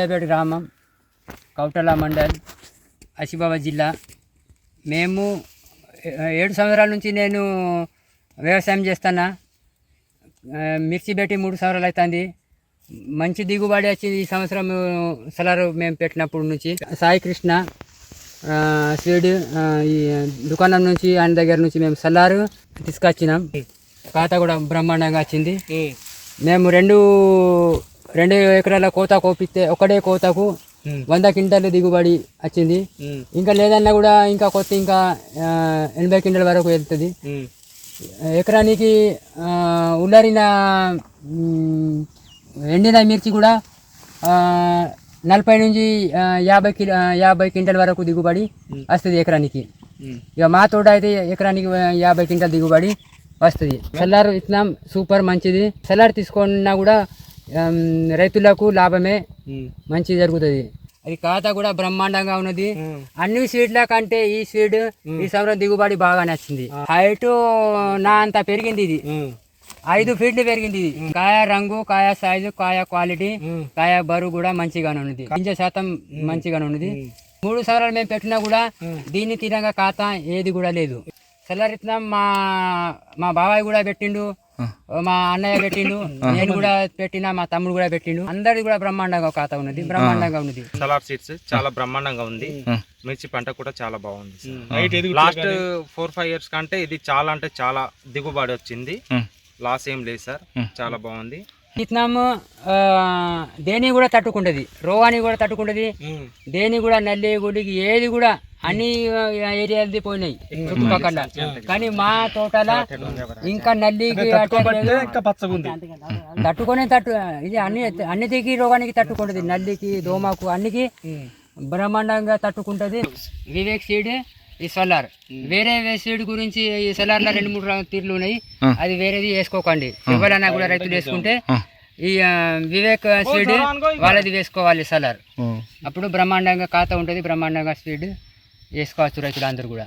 కొండపేట గ్రామం కౌటల మండల్ ఆసిఫాబాద్ జిల్లా. మేము ఏడు సంవత్సరాల నుంచి నేను వ్యవసాయం చేస్తానా. ఆ, మిర్చి పెట్టి మూడు సంవత్సరాలు అవుతుంది మంచి దిగుబడి వచ్చింది ఈ సంవత్సరం సలారు మేము పెట్టినప్పుడు నుంచి. సాయి కృష్ణ స్వీడ్ ఈ దుకాణం నుంచి ఆయన దగ్గర నుంచి మేము సలారు తీసుకొచ్చినాం. ఖాతా కూడా బ్రహ్మాండంగా వచ్చింది. మేము రెండు రెండు ఎకరాల కోత కోపిస్తే ఒకటే కోతకు వంద క్వింటాలు దిగుబడి వచ్చింది. ఇంకా లేదన్నా కూడా ఇంకా కొత్త ఇంకా ఎనభై క్వింటాల వరకు వెళ్తుంది. ఎకరానికి ఉల్లారిన ఎండిన మిర్చి కూడా నలభై నుంచి యాభై కిలో యాభై క్వింటల్ వరకు దిగుబడి వస్తుంది ఎకరానికి. ఇక మా తోట అయితే ఎకరానికి యాభై క్వింటల్ దిగుబడి వస్తుంది. సెల్లార్ విత్తనం సూపర్ మంచిది. సెల్లార్ తీసుకున్నా కూడా రైతులకు లాభమే. మంచి జరుగుతుంది. అది ఖాతా కూడా బ్రహ్మాండంగా ఉన్నది. అన్ని స్వీట్ల కంటే ఈ స్వీట్ ఈ సంవత్సరం దిగుబడి బాగా నచ్చింది. హైట్ నా అంత పెరిగింది ఇది. ఐదు ఫీట్లు పెరిగింది ఇది. కాయ రంగు కాయ సైజు కాయ క్వాలిటీ కాయ బరువు కూడా మంచిగానే ఉన్నది. గింజ శాతం మంచిగానే ఉన్నది. మూడు సంవత్సరాలు మేము పెట్టినా కూడా దీన్ని తినగా ఖాతా ఏది కూడా లేదు. సెల్లరిత్నం మా మా బాబాయ్ కూడా పెట్టిండు. మా అన్నయ్య పెట్టిండు నేను కూడా పెట్టినా మా తమ్ముడు కూడా పెట్టిండు. అందరిది కూడా బ్రహ్మాండంగా ఖాతా ఉన్నది బ్రహ్మాండంగా ఉన్నది. సలార్ సీడ్స్ చాలా బ్రహ్మాండంగా ఉంది. మిర్చి పంట కూడా చాలా బాగుంది లాస్ట్ ఫోర్ ఫైవ్ ఇయర్స్ కంటే ఇది చాలా అంటే చాలా దిగుబడి వచ్చింది. లాస్ ఏం లేదు సార్. చాలా బాగుంది. విత్తనం ఆ, దేని కూడా తట్టుకుంటది. రోగాన్ని కూడా తట్టుకుంటది. దేని కూడా నల్లి గుడికి ఏది కూడా అన్ని ఏరియాలది పోయినాయి చుట్టుపక్కల. కానీ మా తోటల ఇంకా నల్లికి. తట్టుకునే తట్టు ఇది అన్ని అన్నిటికీ రోగానికి తట్టుకుంటది. నల్లికి దోమకు అన్నికి బ్రహ్మాండంగా తట్టుకుంటది. వివేక్ సీడ్ ఈ సోలార్. వేరే సీడ్ గురించి ఈ సోలార్లో రెండు మూడు తీర్లు ఉన్నాయి. అది వేరేది వేసుకోకండి. ఎవరైనా కూడా రైతులు వేసుకుంటే ఈ వివేక్ సీడ్ వాళ్ళది వేసుకోవాలి సోలార్. అప్పుడు బ్రహ్మాండంగా ఖాతా ఉంటుంది బ్రహ్మాండంగా స్పీడ్ వేసుకోవచ్చు రైతులు అందరూ కూడా.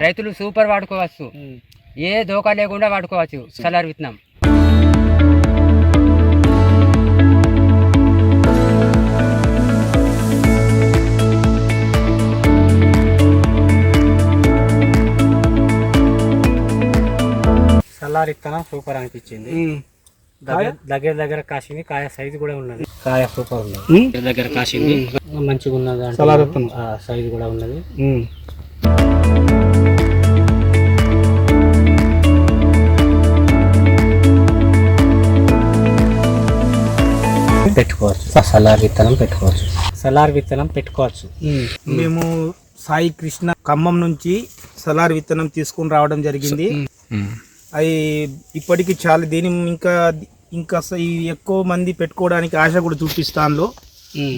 రైతులు సూపర్ వాడుకోవచ్చు. ఏ దోకా లేకుండా వాడుకోవచ్చు సలార్ విత్తనం. సల్లార్ ఇత్తనం సూపర్ అనిపించింది. దగ్గర దగ్గర దగ్గర కాసింది కాయ సైజు కూడా ఉన్నది. కాయ సూపర్ ఉన్నది. దగ్గర దగ్గర కాసింది. మంచిగా ఉన్నది సలార్ సైజు కూడా ఉన్నది. పెట్టుకోవచ్చు. సలార్ విత్తనం పెట్టుకోవచ్చు. సలార్ విత్తనం పెట్టుకోవచ్చు. మేము సాయి కృష్ణ ఖమ్మం నుంచి సలార్ విత్తనం తీసుకుని రావడం జరిగింది. అవి ఇప్పటికి చాలా దీని ఇంకా ఇంకా ఎక్కువ మంది పెట్టుకోవడానికి ఆశ కూడా చూపిస్తాను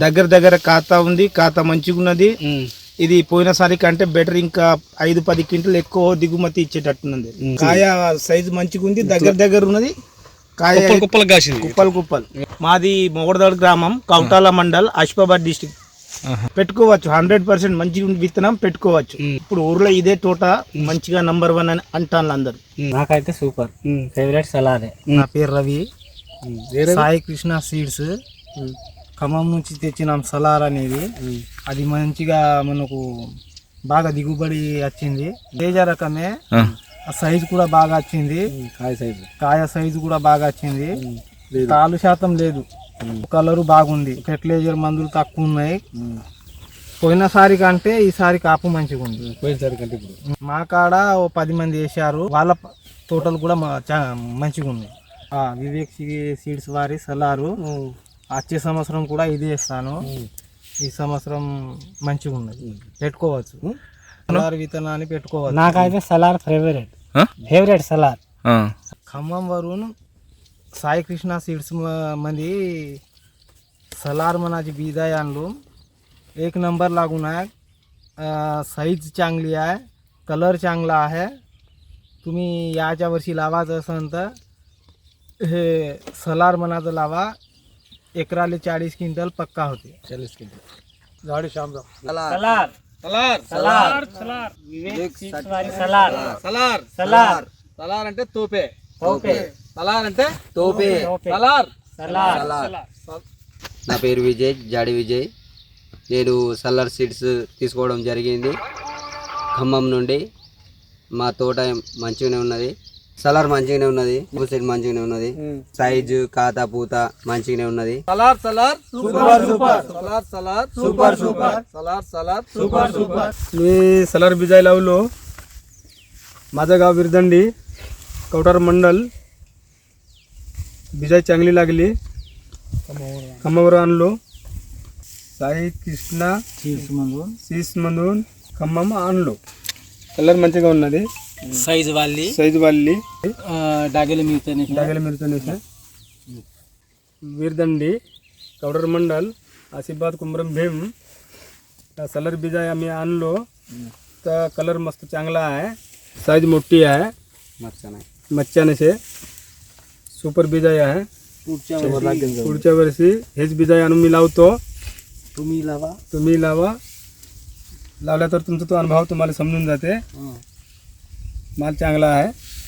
దగ్గర దగ్గర ఖాతా ఉంది ఖాతా మంచిగా ఉన్నది ఇది పోయినసారి కంటే బెటర్ ఇంకా ఐదు పది క్వింటల్ ఎక్కువ దిగుమతి ఇచ్చేటట్టున్నది. కాయ సైజు మంచిగా ఉంది దగ్గర దగ్గర ఉన్నది. కాయ కుప్పలు కుప్పలు మాది మొగడదాడు గ్రామం కౌటాల మండల్ ఆసిఫాబాద్ డిస్టిక్ పెట్టుకోవచ్చు. హండ్రెడ్ పర్సెంట్ మంచి విత్తనం పెట్టుకోవచ్చు. ఇప్పుడు ఊర్లో ఇదే తోట మంచిగా నంబర్ వన్ అని అంటాను అందరు. నాకైతే సూపర్. ఫేవరెట్ సలారే నా పేరు రవి. సాయి కృష్ణ సీడ్స్. ఖమ్మం నుంచి తెచ్చినాం సలార్ అనేది. అది మంచిగా మనకు బాగా దిగుబడి వచ్చింది. తేజ రకమే. ఆ. సైజు కూడా బాగా వచ్చింది. కాయ సైజు. కాయ సైజు కూడా బాగా వచ్చింది. తాలు శాతం లేదు. కలరు బాగుంది. ఫెర్టిలైజర్ మందులు తక్కువ ఉన్నాయి పోయినసారి కంటే ఈసారి కాపు మంచిగా ఉంది పోయినసారి కంటే ఇప్పుడు. మా కాడ ఓ పది మంది వేసారు వాళ్ళ తోటలు కూడా మంచిగా ఉంది వివేక్ సీడ్స్ వారి సలారు. వచ్చే సంవత్సరం కూడా ఇది వేస్తాను. ఈ సంవత్సరం మంచిగా ఉన్నది పెట్టుకోవచ్చు. సలార్ విత్తనాన్ని పెట్టుకోవచ్చు. నాకైతే సలార్ ఫేవరెట్. ఫేవరెట్ సలార్. ఖమ్మం వరును साई कृष्णा सीड्स म- मध्ये सलार मनाची बीज आहे आणलो एक नंबर लागून आहे साईज चांगली आहे कलर चांगला आहे तुम्ही याच्या वर्षी लावायचं असेल तर हे सलार मनाचं लावा एकराले चाळीस क्विंटल पक्का होते चाळीस क्विंटल झाडे शामराव సలార్ సలార్ సలార్ సలార్ వివేక్ సీడ్స్ వారి సలార్ సలార్ సలార్ सलार అంటే తోపే ఓకే సలార్ అంటే తోపే సలార్ సలార్ నా పేరు విజయ్ జాడి విజయ్ నేను సల్లర్ సీడ్స్ తీసుకోవడం జరిగింది ఖమ్మం నుండి మా తోట మంచిగానే ఉన్నది సలార్ మంచిగానే ఉన్నది సీడ్ మంచిగానే ఉన్నది సైజు ఖాతా పూత మంచిగానే ఉన్నది Salar Salar super super Salar Salar super super Salar Salar super super मी सलार बिजाय लावलो माझं गाव विरदंडी कवठार मंडल बिजाय चांगली लागली खम्मावर आणलो साई कृष्णा సీస్మధూన్ ఖమ్మం ఆన్లో కలర్ మంచిగా ఉన్నది సైజు వాళ్ళి సైజు వాళ్ళి डागेले मिळते डागेला मिरचणीचे वीरदंडी कवडर मंडल आशीर्वाद कुंभरम भीम त्या सलर बिजाय आम्ही आणलो तर कलर मस्त चांगला आहे साईज मोठी आहे मच्छानेचे सुपर बिजाय आहे पुढच्या वर्षी हेच बिजाय आणून मी लावतो। तुम्ही लावा। तुम्ही लावा। लावल्या तर तुमचा तो अनुभव तुम्हाला समजून जाते। माल चांगला आहे।